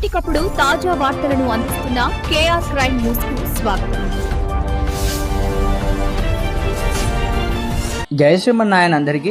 ఎప్పటికప్పుడు తాజా వార్తలను అందిస్తున్న కేఆర్ క్రైమ్ న్యూస్కు స్వాగతం. జయ శ్రీమన్నారాయణ అందరికీ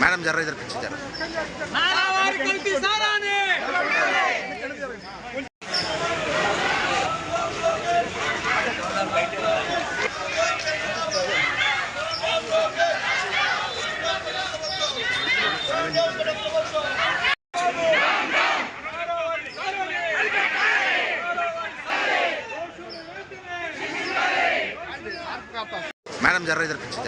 మేడం జర్ర ఇద్దరు పిచ్చి జర్ర. మేడం జర్ర ఇద్దరు పిచ్చి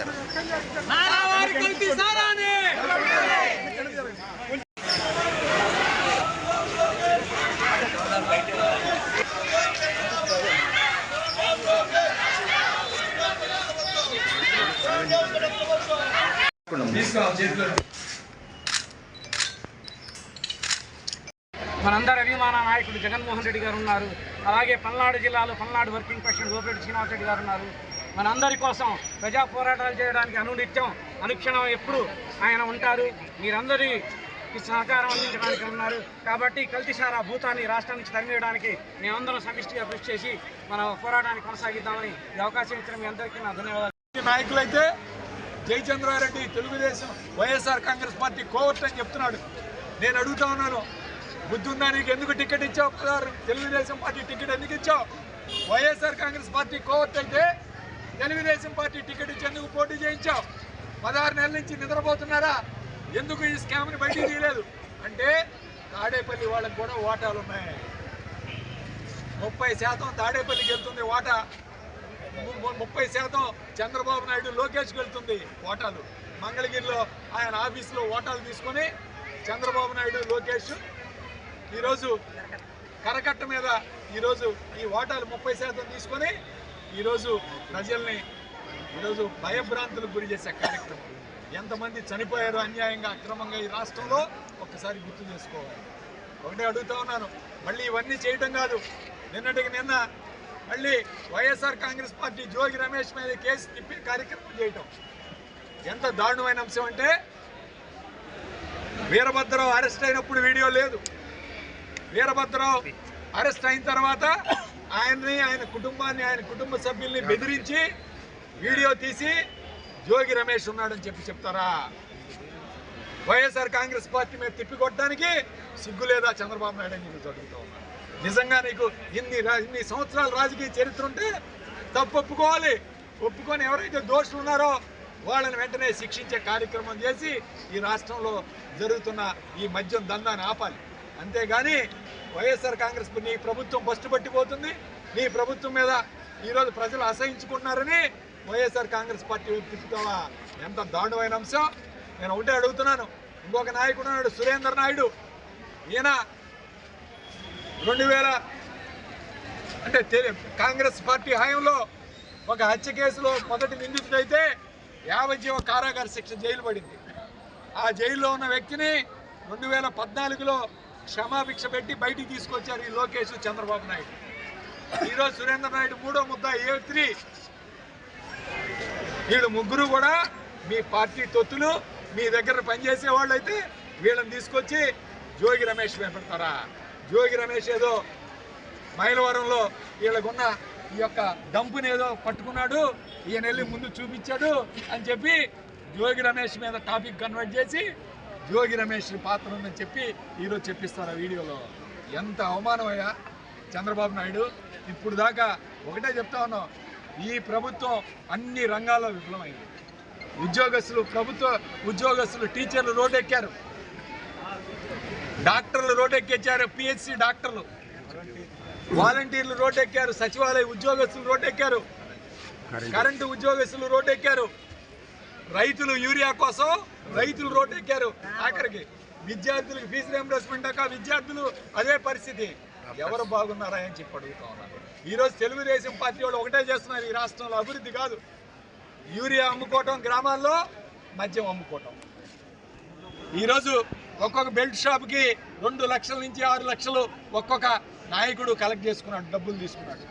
మనందరి అభిమాన నాయకుడు జగన్మోహన్ రెడ్డి గారు ఉన్నారు. అలాగే పల్నాడు జిల్లాలో పల్నాడు వర్కింగ్ ప్రెసిడెంట్ గోపిరెడ్డి శ్రీనివాస్ రెడ్డి గారు ఉన్నారు. మనందరి కోసం ప్రజా పోరాటాలు చేయడానికి అనునిత్యం అనుక్షణం ఎప్పుడు ఆయన ఉంటారు. మీరందరి సహకారం అందించడానికి ఉన్నారు. కాబట్టి కల్తీసారా భూతాన్ని రాష్ట్రం నుంచి తరిమేయడానికి మేమందరం సమిష్టిగా కృషి చేసి మన పోరాటాన్ని కొనసాగిద్దామని ఈ అవకాశం ఇచ్చిన మీ అందరికీ నా ధన్యవాదాలు. నాయకులైతే Jayachandra Reddy Telugu Desam YSR Congress party covert అని చెప్తున్నాడు. నేను అడుగుతా ఉన్నాను బుద్ధుందా నీకు? ఎందుకు టికెట్ ఇచ్చావు పదహారు తెలుగుదేశం పార్టీ టికెట్ ఎందుకు ఇచ్చావు? వైఎస్ఆర్ కాంగ్రెస్ పార్టీ కోవర్ట్ అయితే తెలుగుదేశం పార్టీ టికెట్ ఇచ్చేందుకు పోటీ చేయించాం. పదహారు నెలల నుంచి నిద్రపోతున్నారా? ఎందుకు ఈ స్కామ్ని బయటికి తీయలేదు? అంటే తాడేపల్లి వాళ్ళకి కూడా ఓటాలు ఉన్నాయి. ముప్పై శాతం తాడేపల్లికి వెళ్తుంది ఓటా ము- ముప్పై శాతం చంద్రబాబు నాయుడు లోకేష్కి వెళ్తుంది ఓటాలు మంగళగిరిలో ఆయన ఆఫీసులో ఓటాలు తీసుకొని చంద్రబాబు నాయుడు లోకేష్ ఈరోజు కరకట్ట మీద ఈరోజు ఈ ఓటాలు ముప్పై శాతం తీసుకొని ఈరోజు ప్రజల్ని ఈరోజు భయభ్రాంతులకు గురి చేసే కార్యక్రమం. ఎంతమంది చనిపోయారు అన్యాయంగా అక్రమంగా ఈ రాష్ట్రంలో? ఒక్కసారి గుర్తు చేసుకోవాలి. ఒకటే అడుగుతా ఉన్నాను. మళ్ళీ ఇవన్నీ చేయటం కాదు. నిన్నటికి నిన్న మళ్ళీ YSR Congress party Jogi Ramesh మీద కేసు తిప్పి కార్యక్రమం చేయటం. ఎంత దారుణమైన అంశం అంటే వీరభద్రరావు అరెస్ట్ అయినప్పుడు వీడియో లేదు. వీరభద్రరావు అరెస్ట్ అయిన తర్వాత ఆయన్ని ఆయన కుటుంబాన్ని ఆయన కుటుంబ సభ్యుల్ని బెదిరించి వీడియో తీసి జోగి రమేష్ ఉన్నాడని చెప్పి చెప్తారా? వైఎస్ఆర్ కాంగ్రెస్ పార్టీ మీద తిప్పికొట్టడానికి సిగ్గు లేదా చంద్రబాబు నాయుడు అని నీకు అడుగుతా నిజంగా నీకు ఇన్ని ఇన్ని సంవత్సరాల రాజకీయ చరిత్ర ఉంటే తప్పు ఒప్పుకోవాలి. ఒప్పుకొని ఎవరైతే దోషులు ఉన్నారో వాళ్ళని వెంటనే శిక్షించే కార్యక్రమం చేసి ఈ రాష్ట్రంలో జరుగుతున్న ఈ మద్యం దందాన్ని ఆపాలి. అంతేగాని వైఎస్ఆర్ కాంగ్రెస్ నీ ప్రభుత్వం బస్టు పట్టిపోతుంది. నీ ప్రభుత్వం మీద ఈరోజు ప్రజలు అసహించుకుంటున్నారని వైఎస్ఆర్ కాంగ్రెస్ పార్టీ వైపు ఎంత దారుణమైన అంశం. నేను ఒకటే అడుగుతున్నాను. ఇంకొక నాయకుడు ఉన్నాడు సురేందర్ నాయుడు. ఈయన రెండు వేల అంటే కాంగ్రెస్ పార్టీ హయాంలో ఒక హత్య కేసులో మొదటి నిందితుడైతే జీవ కారాగార శిక్ష జైలు పడింది. ఆ జైల్లో ఉన్న వ్యక్తిని రెండు వేల పద్నాలుగులో క్షమాభిక్ష పెట్టి బయటికి తీసుకొచ్చారు ఈ లోకేష్ చంద్రబాబు నాయుడు. ఈరోజు సురేంద్ర నాయుడు మూడో ముద్ద ఏ త్రీ? వీళ్ళు ముగ్గురు కూడా మీ పార్టీ తొత్తులు మీ దగ్గర పనిచేసే వాళ్ళు అయితే వీళ్ళని తీసుకొచ్చి జోగి రమేష్ పెడతారా జోగి రమేష్ ఏదో మైలవరంలో వీళ్ళకున్న ఈ యొక్క డంపుని ఏదో పట్టుకున్నాడు ఈయన వెళ్ళి ముందు చూపించాడు అని చెప్పి జోగి రమేష్ మీద టాపిక్ కన్వర్ట్ చేసి జోగి రమేష్ పాత్ర ఉందని చెప్పి ఈరోజు చెప్పిస్తారు ఆ వీడియోలో. ఎంత అవమానమయ్యా చంద్రబాబు నాయుడు ఇప్పుడు దాకా ఒకటే చెప్తా ఉన్నాం. ఈ ప్రభుత్వం అన్ని రంగాల్లో విఫలమైంది. ఉద్యోగస్తులు ప్రభుత్వ ఉద్యోగస్తులు టీచర్లు రోడ్డెక్కారు. డాక్టర్లు రోడ్డెక్కించారు పిహెచ్సి డాక్టర్లు. వాలంటీర్లు రోడ్డెక్కారు సచివాలయ ఉద్యోగస్తులు రోడ్డెక్కారు. కరెంటు ఉద్యోగస్తులు రోడ్డెక్కారు. రైతులు యూరియా కోసం రైతులు రోడ్డెక్కారు ఆఖరికి. విద్యార్థులకు ఫీజు రీంబర్స్మెంట్ అక్క విద్యార్థులు అదే పరిస్థితి. ఎవరు బాగున్నారా అని చెప్పి అడుగుతా ఉన్నారు ఈరోజు తెలుగుదేశం పార్టీ వాళ్ళు ఒకటే చేస్తున్నారు. ఈ రాష్ట్రంలో అభివృద్ధి కాదు. యూరియా అమ్ముకోవటం గ్రామాల్లో మద్యం అమ్ముకోవటం. ఈరోజు ఒక్కొక్క బెల్ట్ షాప్కి రెండు లక్షల నుంచి ఆరు లక్షలు ఒక్కొక్క నాయకుడు కలెక్ట్ చేసుకున్నాడు డబ్బులు తీసుకున్నాడు.